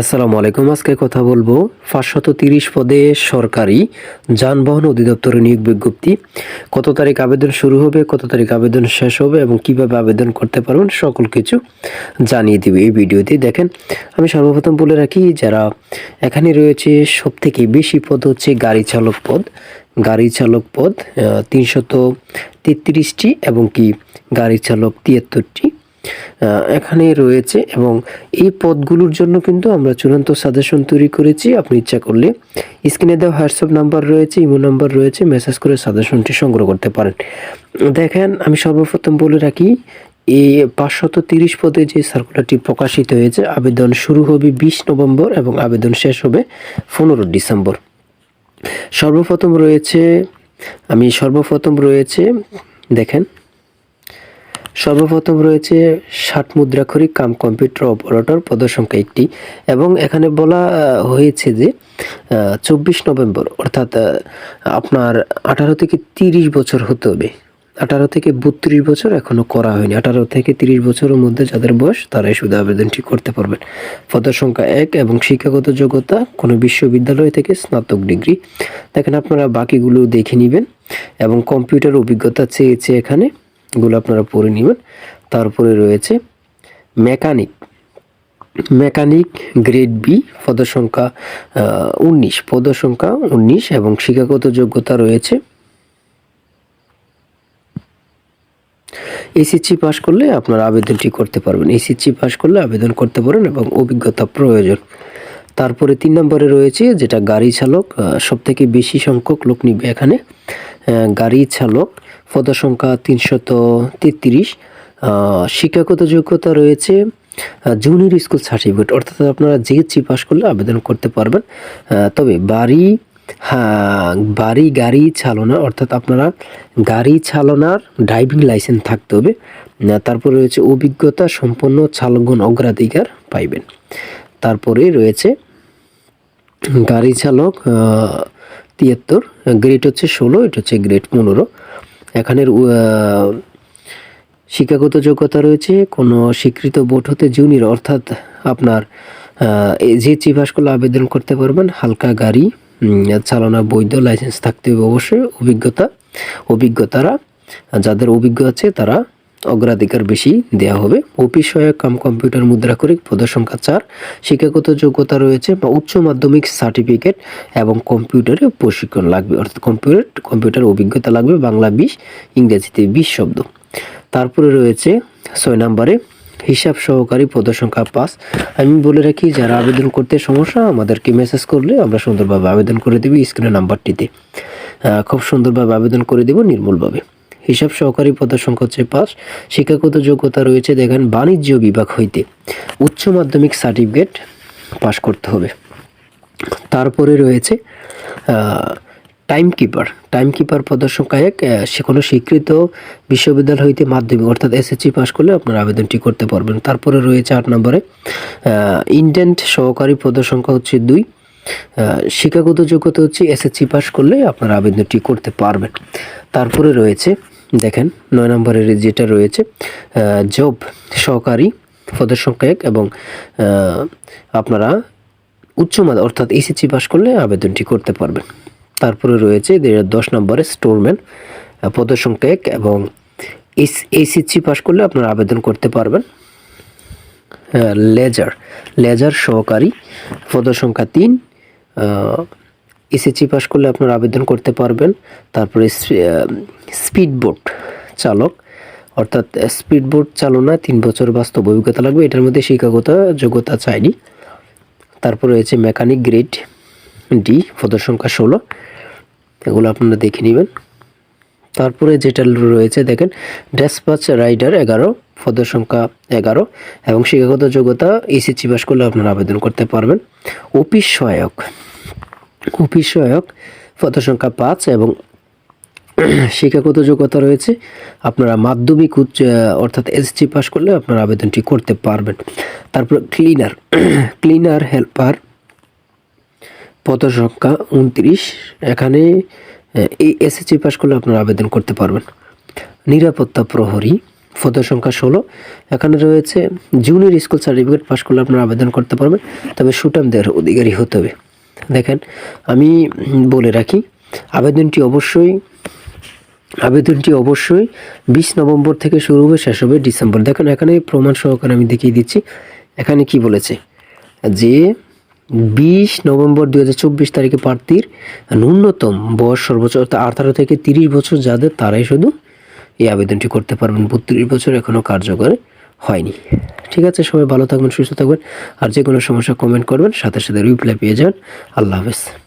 আসসালামু আলাইকুম। আজকে কথা বলব পাঁচশত তিরিশ পদে সরকারি যানবাহন অধিদপ্তরে নিয়োগ বিজ্ঞপ্তি। কত তারিখ আবেদন শুরু হবে, কত তারিখ আবেদন শেষ হবে এবং কীভাবে আবেদন করতে পারবেন সকল কিছু জানিয়ে দিবে এই ভিডিওতে। দেখেন, আমি সর্বপ্রথম বলে রাখি, যারা এখানে রয়েছে সব থেকে বেশি পদ হচ্ছে গাড়ি চালক পদ। গাড়ি চালক পদ তিনশত তেত্রিশটি এবং কি গাড়ি চালক তিয়াত্তরটি। এখানে রয়েছে এবং এই পদগুলোর জন্য কিন্তু আমরা চূড়ান্ত সাজেশন তৈরি করেছি। আপনি ইচ্ছা করলে স্ক্রিনে দেওয়া হোয়াটসঅ্যাপ নাম্বার রয়েছে, ইমো নাম্বার রয়েছে, মেসেজ করে সাজেশনটি সংগ্রহ করতে পারেন। দেখেন, আমি সর্বপ্রথম বলে রাখি, এই পাঁচশত তিরিশ পদে যে সার্কুলারটি প্রকাশিত হয়েছে, আবেদন শুরু হবে বিশ নভেম্বর এবং আবেদন শেষ হবে পনেরো ডিসেম্বর। সর্বপ্রথম রয়েছে, আমি সর্বপ্রথম রয়েছে, দেখেন সর্বপ্রথম রয়েছে ষাট মুদ্রাক্ষরিক কাম কম্পিউটার অপারেটর পদসংখ্যা একটি এবং এখানে বলা হয়েছে যে চব্বিশ নভেম্বর, অর্থাৎ আপনার আঠারো থেকে তিরিশ বছর হতে হবে। আঠারো থেকে বত্রিশ বছর এখনও করা হয়নি। আঠারো থেকে তিরিশ বছরের মধ্যে যাদের বয়স, তারাই শুধু আবেদনটি করতে পারবেন। পদসংখ্যা এক এবং শিক্ষাগত যোগ্যতা কোনো বিশ্ববিদ্যালয় থেকে স্নাতক ডিগ্রি। দেখেন আপনারা বাকিগুলো দেখে নেবেন এবং কম্পিউটার অভিজ্ঞতা চেয়েছে এখানে এগুলো আপনারা পড়ে নেবেন। তারপরে রয়েছে মেকানিক। মেকানিক গ্রেড বি, পদসংখ্যা উনিশ। পদসংখ্যা উনিশ এবং শিক্ষাগত যোগ্যতা রয়েছে এসএসসি পাস করলে আপনারা আবেদনটি করতে পারবেন। এসএসসি পাস করলে আবেদন করতে পারেন এবং অভিজ্ঞতা প্রয়োজন। তারপরে তিন নম্বরে রয়েছে যেটা গাড়ি চালক সব থেকে বেশি সংখ্যক লোক নিবে এখানে। গাড়ি চালক পদসংখ্যা তিনশত তেত্রিশ। শিক্ষাগত যোগ্যতা রয়েছে জুনিয়র স্কুল সার্টিফিকেট অর্থাৎ আপনারা জিএসসি পাস করলে আবেদন করতে পারবেন। তবে বাড়ি হ্যাঁ বাড়ি, গাড়ি চালনা, অর্থাৎ আপনারা গাড়ি চালনার ড্রাইভিং লাইসেন্স থাকতে হবে। তারপরে রয়েছে অভিজ্ঞতা সম্পন্ন চালকগণ অগ্রাধিকার পাইবেন। তারপরে রয়েছে গাড়ি চালক তিয়াত্তর গ্রেড হচ্ছে ষোলো, এটা হচ্ছে গ্রেড পনেরো। এখানের শিক্ষাগত যোগ্যতা রয়েছে, কোনো স্বীকৃত বোর্ড হতে জুনিয়র অর্থাৎ আপনার যে চিপাস করলে আবেদন করতে পারবেন, হালকা গাড়ি চালানো, বৈধ লাইসেন্স থাকতে হবে অবশ্যই, অভিজ্ঞতা, অভিজ্ঞতারা, যাদের অভিজ্ঞ আছে তারা অগ্রাধিকার বেশি দেওয়া হবে। অফিস সহায়ক কাম কম্পিউটার মুদ্রা করে পদসংখ্যা চার, শিক্ষাগত যোগ্যতা রয়েছে বা উচ্চ মাধ্যমিক সার্টিফিকেট এবং কম্পিউটারে প্রশিক্ষণ লাগবে। অর্থাৎ কম্পিউটার কম্পিউটার অভিজ্ঞতা লাগবে, বাংলা বিশ, ইংরেজিতে বিশ শব্দ। তারপরে রয়েছে ছয় নম্বরে হিসাব সহকারী পদসংখ্যা পাঁচ। আমি বলে রাখি, যারা আবেদন করতে সমস্যা, আমাদেরকে মেসেজ করলে আমরা সুন্দরভাবে আবেদন করে দেবো স্ক্রিনের নাম্বারটিতে। খুব সুন্দরভাবে আবেদন করে দেবো নির্মূলভাবে। হিসাব সহকারী পদসংখ্যা হচ্ছে পাঁচ। শিক্ষাগত যোগ্যতা রয়েছে দেখেন বাণিজ্য বিভাগ হইতে। উচ্চ মাধ্যমিক সার্টিফিকেট পাশ করতে হবে। তারপরে রয়েছে টাইম কিপার টাইম কিপার পদসংখ্যা এক সে কোনো স্বীকৃত বিশ্ববিদ্যালয় হইতে মাধ্যমিক অর্থাৎ এসএসসি পাস করলে আপনার আবেদনটি করতে পারবেন। তারপরে রয়েছে আট নম্বরে ইন্ডেন্ট সহকারী পদসংখ্যা হচ্ছে দুই। শিক্ষাগত যোগ্যতা হচ্ছে এসএসসি পাস করলে আপনার আবেদনটি করতে পারবেন। তারপরে রয়েছে দেখেন, নয় নম্বরের যেটা রয়েছে জব সহকারী পদসংখ্যা এক এবং আপনারা উচ্চ অর্থাৎ এসএসসি পাস করলে আবেদনটি করতে পারবেন। তারপরে রয়েছে দশ নম্বরে স্টোরম্যান পদসংখ্যা এক এবং এস এসএসসি পাস করলে আপনারা আবেদন করতে পারবেন। লেজার লেজার সহকারী, পদসংখ্যা তিন এসএসসি পাস করলে আপনারা আবেদন করতে পারবেন। তারপরে স্পিড বোট চালক। অর্থাৎ স্পিড বোট চালনা তিন বছর বাস্তব অভিজ্ঞতা লাগবে। এটার মধ্যে শিক্ষাগত যোগ্যতা চাইনি। তারপর রয়েছে মেকানিক গ্রেড ডি পদসংখ্যা ষোলো। এগুলো আপনারা দেখে নেবেন। তারপরে যেটা রয়েছে, দেখেন ড্যাসপাচ রাইডার এগারো পদসংখ্যা এগারো এবং শিক্ষাগত যোগ্যতা এসএসসি পাস করলে আপনারা আবেদন করতে পারবেন। অফিস সহায়ক। সহায়ক পদসংখ্যা পাঁচ এবং শিক্ষাগত যোগ্যতা রয়েছে। আপনারা মাধ্যমিক উচ্চ, অর্থাৎ এসএসসি পাস করলে আপনারা আবেদনটি করতে পারবেন। তারপর ক্লিনার ক্লিনার হেল্পার পদসংখ্যা উনত্রিশ। এখানে এই এসএসসি পাস করলে আপনারা আবেদন করতে পারবেন। নিরাপত্তা প্রহরী পদের সংখ্যা ষোলো। এখানে রয়েছে জুনিয়র স্কুল সার্টিফিকেট পাস করলে আপনারা আবেদন করতে পারবেন। তবে সুটাম দেওয়ার অধিকারী হতে হবে। আমি বলে রাখি, আবেদনটি অবশ্যই আবেদনটি অবশ্যই বিশ নভেম্বর থেকে শুরু হবে, শেষ হবে ডিসেম্বর। দেখেন, এখানে প্রমাণ সহকারে আমি দেখিয়ে দিচ্ছি, এখানে কি বলেছে? যে বিশ নভেম্বর দু হাজার চব্বিশ তারিখে প্রার্থীর ন্যূনতম বয়স সর্বোচ্চ, অর্থাৎ আঠারো থেকে তিরিশ বছর যাদের, তারাই শুধু এই আবেদনটি করতে পারবেন। বত্রিশ বছর এখনও কার্যকর হয়নি। ঠিক আছে? সবাই ভালো থাকবেন, সুস্থ থাকবেন। আর যে কোনো সমস্যা কমেন্ট করবেন, সাথে সাথে রিপ্লাই পেয়ে যান আল্লাহ হাফেজ।